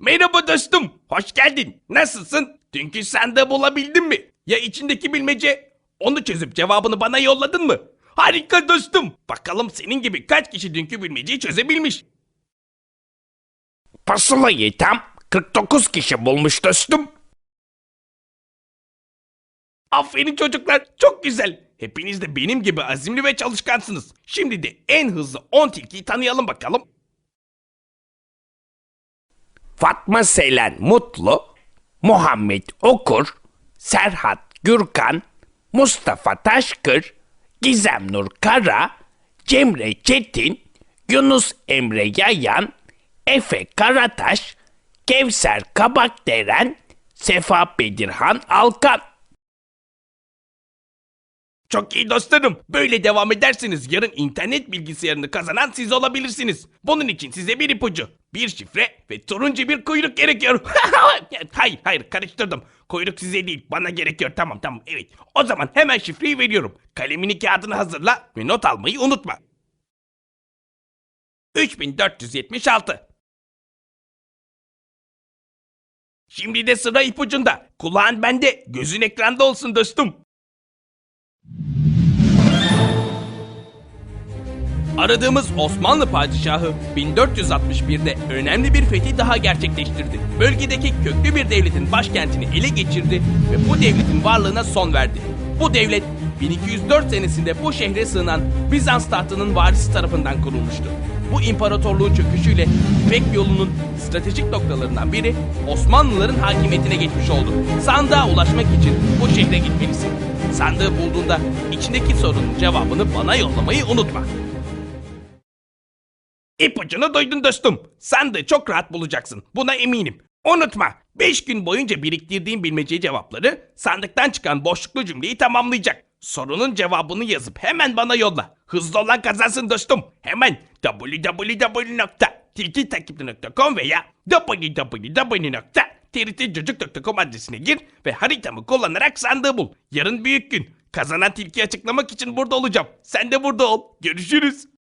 Merhaba dostum. Hoş geldin. Nasılsın? Dünkü sandığı bulabildin mi? Ya içindeki bilmece? Onu çözüp cevabını bana yolladın mı? Harika dostum. Bakalım senin gibi kaç kişi dünkü bilmeceyi çözebilmiş? Pusulayı tam 49 kişi bulmuş dostum. Aferin çocuklar. Çok güzel. Hepiniz de benim gibi azimli ve çalışkansınız. Şimdi de en hızlı 10 tilkiyi tanıyalım bakalım. Fatma Selen Mutlu, Muhammed Okur, Serhat Gürkan, Mustafa Taşkır, Gizem Nur Kara, Cemre Çetin, Yunus Emre Yayan, Efe Karataş, Kevser Kabakderen, Sefa Bedirhan Alkan. Çok iyi dostlarım. Böyle devam ederseniz yarın internet bilgisayarını kazanan siz olabilirsiniz. Bunun için size bir ipucu, bir şifre ve turuncu bir kuyruk gerekiyor. hayır hayır karıştırdım. Kuyruk size değil bana gerekiyor. Tamam tamam evet. O zaman hemen şifreyi veriyorum. Kalemini kağıdını hazırla ve not almayı unutma. 3476 Şimdi de sıra ipucunda. Kulağın bende, gözün ekranda olsun dostum. Aradığımız Osmanlı padişahı 1461'de önemli bir fethi daha gerçekleştirdi. Bölgedeki köklü bir devletin başkentini ele geçirdi ve bu devletin varlığına son verdi. Bu devlet 1204 senesinde bu şehre sığınan Bizans tahtının varisi tarafından kurulmuştu. Bu imparatorluğun çöküşüyle İpek yolunun stratejik noktalarından biri Osmanlıların hakimiyetine geçmiş oldu. Sandığa ulaşmak için bu şehre gitmelisin. Sandığı bulduğunda içindeki sorunun cevabını bana yollamayı unutma. İpucunu duydun dostum. Sandığı çok rahat bulacaksın. Buna eminim. Unutma. 5 gün boyunca biriktirdiğin bilmece cevapları sandıktan çıkan boşluklu cümleyi tamamlayacak. Sorunun cevabını yazıp hemen bana yolla. Hızlı olan kazansın dostum. Hemen www.tilkitakipli.com veya www.trtcocuk.com adresine gir ve haritamı kullanarak sandığı bul. Yarın büyük gün. Kazanan tilkiyi açıklamak için burada olacağım. Sen de burada ol. Görüşürüz.